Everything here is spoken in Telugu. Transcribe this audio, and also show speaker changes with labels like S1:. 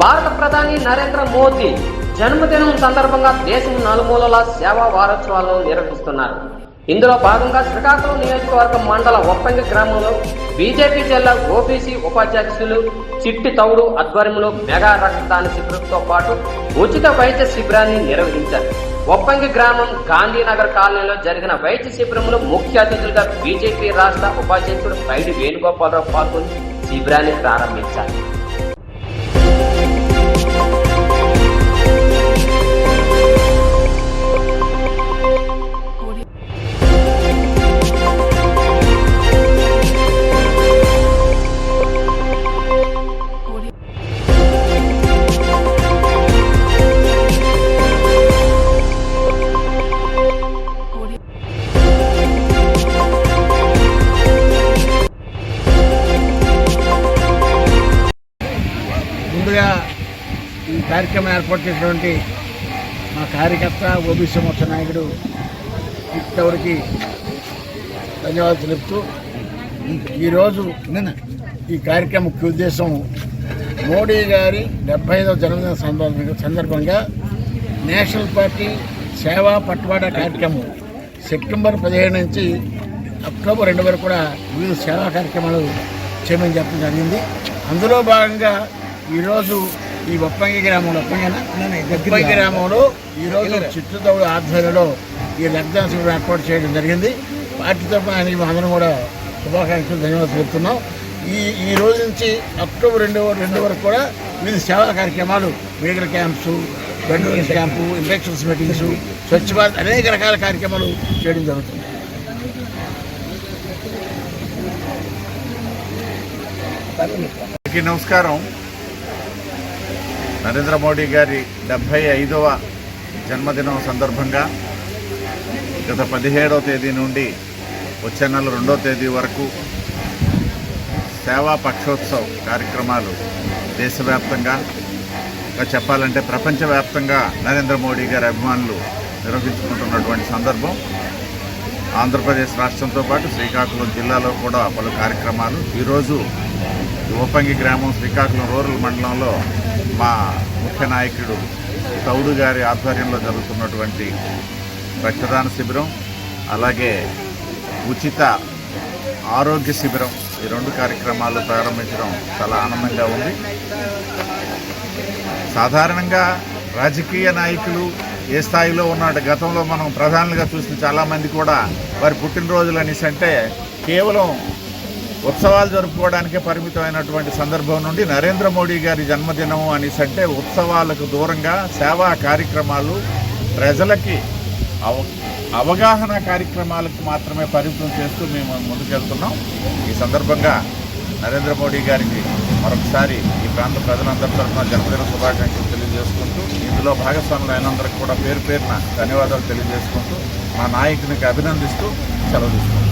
S1: భారత ప్రధాని నరేంద్ర మోదీ జన్మదినం సందర్భంగా దేశం నలుమూలల సేవా వారోత్సవాలను నిర్వహిస్తున్నారు. ఇందులో భాగంగా శ్రీకాకుళం నియోజకవర్గ మండల ఒప్పంగి గ్రామంలో బీజేపీ జిల్లా ఓబీసీ ఉపాధ్యక్షులు చిట్టి తౌడు ఆధ్వర్యంలో మెగా రక్తదాన శిబిరంతో పాటు ఉచిత వైద్య శిబిరాన్ని నిర్వహించారు. ఒప్పంగి గ్రామం గాంధీనగర్ కాలనీలో జరిగిన వైద్య శిబిరంలో ముఖ్య అతిథులుగా బీజేపీ రాష్ట్ర ఉపాధ్యక్షుడు పైడి వేణుగోపాలరావు పాల్గొని శిబిరాన్ని ప్రారంభించారు.
S2: ముందుగా ఈ కార్యక్రమం ఏర్పాటు చేసినటువంటి మా కార్యకర్త ఓబీసీ మోర్చా నాయకుడు ఇప్పటివరకు ధన్యవాదాలు తెలుపుతూ ఈరోజు ఈ కార్యక్రమం ముఖ్య ఉద్దేశం మోడీ గారి డెబ్బై ఐదవ జన్మదిన సందర్భంగా సందర్భంగా నేషనల్ పార్టీ సేవా పట్టుబాట కార్యక్రమం సెప్టెంబర్ పదిహేడు నుంచి అక్టోబర్ రెండు వరకు కూడా వివిధ సేవా కార్యక్రమాలు చేయమని చెప్పడం జరిగింది. అందులో భాగంగా ఈరోజు ఈ ఒప్పంగి గ్రామంలో ఒప్పంగి గ్రామంలో ఈరోజు చిట్టుతౌడు ఆధ్వర్యంలో ఈ శిబిరం ఏర్పాటు చేయడం జరిగింది. పార్టీ తరఫున ఆయనకి అందరం కూడా శుభాకాంక్షలు ధన్యవాదాలు చెప్తున్నాం ఈ ఈ రోజు నుంచి అక్టోబర్ రెండు రెండు వరకు కూడా వివిధ సేవా కార్యక్రమాలు medical camps donation camp infections meetings Swachh Bharat అనేక రకాల కార్యక్రమాలు చేయడం జరుగుతుంది.
S3: నమస్కారం. నరేంద్ర మోడీ గారి డెబ్భై ఐదవ జన్మదినం సందర్భంగా గత పదిహేడవ తేదీ నుండి వచ్చే నెల రెండవ తేదీ వరకు సేవా పక్షోత్సవ్ కార్యక్రమాలు దేశవ్యాప్తంగా. ఇంకా చెప్పాలంటే ప్రపంచవ్యాప్తంగా నరేంద్ర మోడీ గారి అభిమానులు నిర్వహించుకుంటున్నటువంటి సందర్భం. ఆంధ్రప్రదేశ్ రాష్ట్రంతో పాటు శ్రీకాకుళం జిల్లాలో కూడా పలు కార్యక్రమాలు. ఈరోజు ఓపంగి గ్రామం శ్రీకాకుళం రూరల్ మండలంలో మా ముఖ్య నాయకుడు తౌడు గారి ఆధ్వర్యంలో జరుగుతున్నటువంటి రక్తదాన శిబిరం అలాగే ఉచిత ఆరోగ్య శిబిరం ఈ రెండు కార్యక్రమాలు ప్రారంభించడం చాలా ఆనందంగా ఉంది. సాధారణంగా రాజకీయ నాయకులు ఏ స్థాయిలో ఉన్నాడు గతంలో మనం ప్రధానులుగా చూసిన చాలామంది కూడా వారి పుట్టినరోజులు అనేసి అంటే కేవలం ఉత్సవాలు జరుపుకోవడానికే పరిమితమైనటువంటి సందర్భం నుండి నరేంద్ర మోడీ గారి జన్మదినం అనేసి అంటే ఉత్సవాలకు దూరంగా సేవా కార్యక్రమాలు ప్రజలకి అవ అవగాహన కార్యక్రమాలకు మాత్రమే పరిమితం చేస్తూ మేము ముందుకెళ్తున్నాం. ఈ సందర్భంగా నరేంద్ర మోడీ గారికి మరొకసారి ఈ ప్రాంత ప్రజలందరి తరఫున జన్మదిన శుభాకాంక్షలు తెలియజేసుకుంటూ ఇందులో భాగస్వాములు అయినందరికీ కూడా పేరు పేరున ధన్యవాదాలు తెలియజేసుకుంటూ మా నాయకునికి అభినందిస్తూ సెలవు తీసుకుంటాం